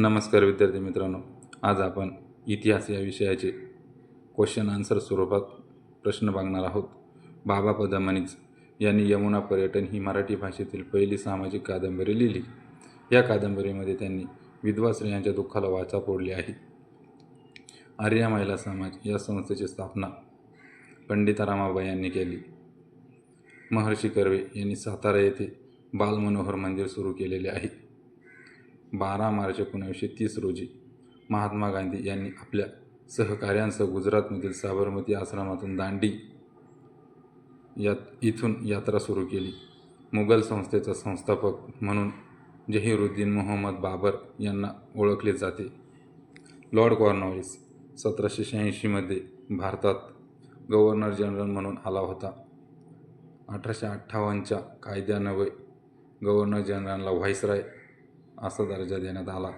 नमस्कार विद्यार्थी मित्रांनो. आज आपण इतिहास या विषयाचे क्वेश्चन आन्सर स्वरूपात प्रश्न बघणार आहोत. बाबा पदमनीज यांनी यमुना पर्यटन ही मराठी भाषेतील पहिली सामाजिक कादंबरी लिहिली. या कादंबरीमध्ये त्यांनी विधवा स्त्रियांच्या दुःखाला वाचा फोडली आहे. आर्या महिला समाज या संस्थेची स्थापना पंडिता रामाबाई यांनी केली. महर्षी कर्वे यांनी सातारा येथे बालमनोहर मंदिर सुरू केलेले आहे. बारा मार्च एकोणीसशे तीस रोजी महात्मा गांधी यांनी आपल्या सहकाऱ्यांसह गुजरातमधील साबरमती आश्रमातून दांडी यात इथून यात्रा सुरू केली. मुघल संस्थेचा संस्थापक म्हणून जहीरुद्दीन मोहम्मद बाबर यांना ओळखले जाते. लॉर्ड कॉर्नवॉलिस सतराशे शहाऐंशीमध्ये भारतात गव्हर्नर जनरल म्हणून आला होता. अठराशे अठ्ठावन्नच्या कायद्यान्वये गव्हर्नर जनरलला व्हाईसराय असा दर्जा देण्यात आला.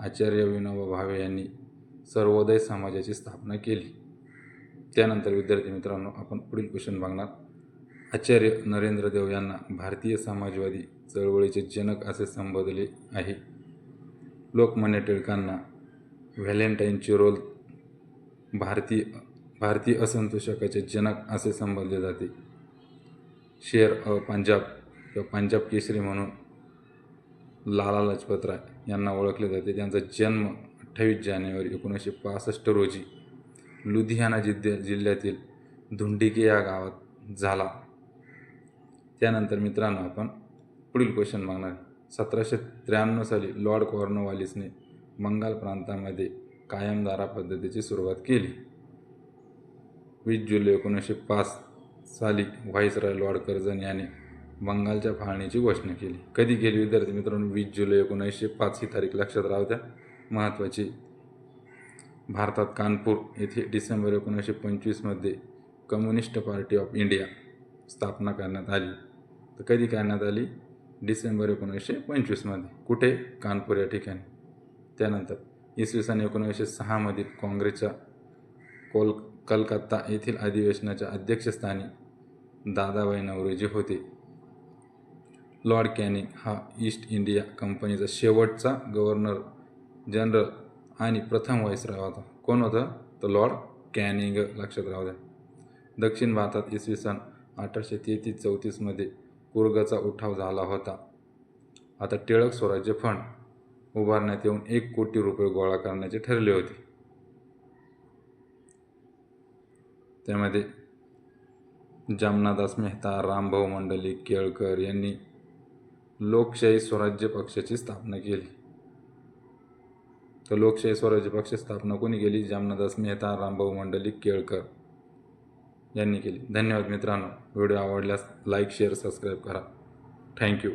आचार्य विनोबा भावे यांनी सर्वोदय समाजाची स्थापना केली. त्यानंतर विद्यार्थी मित्रांनो आपण पुढील क्वेश्चन बघणार. आचार्य नरेंद्र देव यांना भारतीय समाजवादी चळवळीचे जनक असे संबोधले आहे. लोकमान्य टिळकांना व्हॅलेंटाईनचे रोल भारतीय भारतीय असंतोषकाचे जनक असे संबोधले जाते. शेर अ पंजाब किंवा पंजाब केसरी म्हणून लाला लजपत राय यांना ओळखले जाते. त्यांचा जन्म अठ्ठावीस जानेवारी एकोणीसशे पासष्ट रोजी लुधियाना जिल्ह्या जिल्ह्यातील धुंडिके या गावात झाला. त्यानंतर मित्रांनो आपण पुढील क्वेश्चन बघणार सतराशे त्र्याण्णव साली लॉर्ड कॉर्नोवालिसने बंगाल प्रांतामध्ये कायमदारा पद्धतीची सुरुवात केली. वीस जुलै एकोणीसशे पाच साली व्हाईसराय लॉर्ड कर्जन याने बंगालच्या फाळणीची घोषणा केली. कधी केली विद्यार्थी मित्रांनो? वीस जुलै एकोणीसशे पाच ही तारीख लक्षात राहू द्या महत्त्वाची. भारतात कानपूर येथे डिसेंबर एकोणीसशे पंचवीसमध्ये कम्युनिस्ट पार्टी ऑफ इंडिया स्थापना करण्यात आली. तर कधी करण्यात आली? डिसेंबर एकोणीसशे पंचवीसमध्ये कुठे? कानपूर या ठिकाणी. त्यानंतर इसवी सन एकोणीसशे सहामधील काँग्रेसच्या कोल कलकत्ता येथील अधिवेशनाच्या अध्यक्षस्थानी दादाबाई नवरोजी होते. लॉर्ड कॅनिंग हा ईस्ट इंडिया कंपनीचा शेवटचा गव्हर्नर जनरल आणि प्रथम व्हाईसराय होता. कोण होतं? तर लॉर्ड कॅनिंग. लक्षात राहू द्या. दक्षिण भारतात इसवी सन अठराशे तेहतीस चौतीसमध्ये कुर्गचा उठाव झाला होता. आता टिळक स्वराज्य फंड उभारण्यात येऊन एक कोटी रुपये गोळा करण्याचे ठरले होते. त्यामध्ये जामनादास मेहता रामभाऊ मंडलिक केळकर यांनी लोकशाही स्वराज्य पक्षाची स्थापना केली. तर लोकशाही स्वराज्य पक्ष स्थापना कोणी केली? जामनादास मेहता रामभाऊ मंडलिक केळकर यांनी केली. धन्यवाद मित्रांनो. व्हिडिओ आवडल्यास लाईक शेअर सबस्क्राईब करा. Thank you.